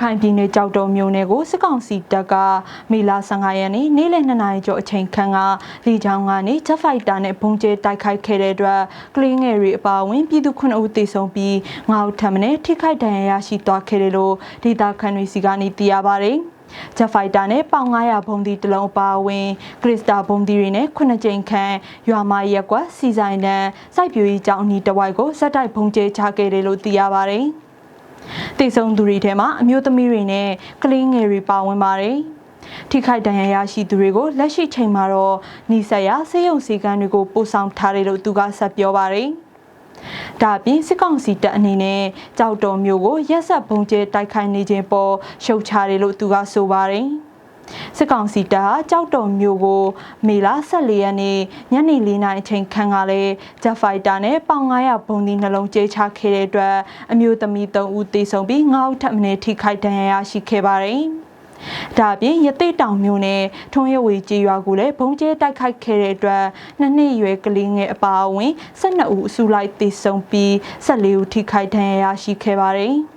ခိုင်ပြည်နယ်ကြောက်တော်မြို့နယ်ကိုစစ်ကောင်စီတပ်ကမေလ15ရက်နေ့နေ့လယ်2နာရီကျော်အချိန်ခန့်ကလီချောင်းကနေဂျက်ဖိုက်တာနဲ့ဘုံကျဲတိုက်ခိုက်ခဲ့တဲ့အတွက်ကလေးငယ်တွေအပါအဝင်ပြည်သူ9ဦးသေဆုံးပြီး9ဦးထပ်မံထိခိုက်ဒဏ်ရာရရှိသွားခဲ့တယ်လို့ဒေသခံတွေစီကနေသိရပါတယ်။ဂျက်ဖိုက်တာနဲ့ပေါင်900ဘုံဒီတလုံးအပါအဝင်ခရစ်စတာဘုံဒီတွေနဲ့ခုနှစ်ကြိမ်ခန့်ရွာမရက်ကွက်စီဆိုင်တန်းစိုက်ပျိုးရေးကြောင်းအနီးတစ်ဝိုက်ကိုဇက်တိုက်ဘုံကျဲချခဲ့တယ်လို့သိရပါတယ်။ တိတ်ဆုံသူတွေထဲမှာအမျိုးသမီးတွေနဲ့ကလေးငယ်တွေပါဝင်ပါတယ်။ထိခိုက်ဒဏ်ရာရရှိသူတွေကိုလက်ရှိချိန်မှာတော့နီဆက်ရဆေးရုံစီကန်းတွေကိုပို့ဆောင်ထားတယ်လို့သူကဆက်ပြောပါတယ်။ဒါအပြင်စစ်ကောင်စီတပ်အနေနဲ့ကြောက်တော်မျိုးကိုရက်ဆက်ပုံကျဲတိုက်ခိုက်နေခြင်းပေါ်ရှုတ်ချတယ်လို့သူကဆိုပါတယ်။ စစ်ကောင်စီတပ်ဟာကြောက်တော်မျိုးကိုမေလ14ရက်နေ့ညနေ4နာရီအချိန်ခန့်ကလည်းဂျက်ဖိုက်တာနဲ့ပေါင်900ဘုံဒီနှလုံးကျဲချခဲ့တဲ့အတွက်အမျိုးသမီး3ဦးသေဆုံးပြီး9ဦးထပ်မံထိခိုက်ဒဏ်ရာရရှိခဲ့ပါတယ်။ဒါအပြင်ရသေးတောင်မျိုးနဲ့ထုံးရဝေကြေးရွာကိုလည်းဘုံကျဲတိုက်ခိုက်ခဲ့တဲ့အတွက်နှစ်နှစ်အရွယ်ကလေးငယ်အပါအဝင်12ဦးအစုလိုက်သေဆုံးပြီး14ဦးထိခိုက်ဒဏ်ရာရရှိခဲ့ပါတယ်။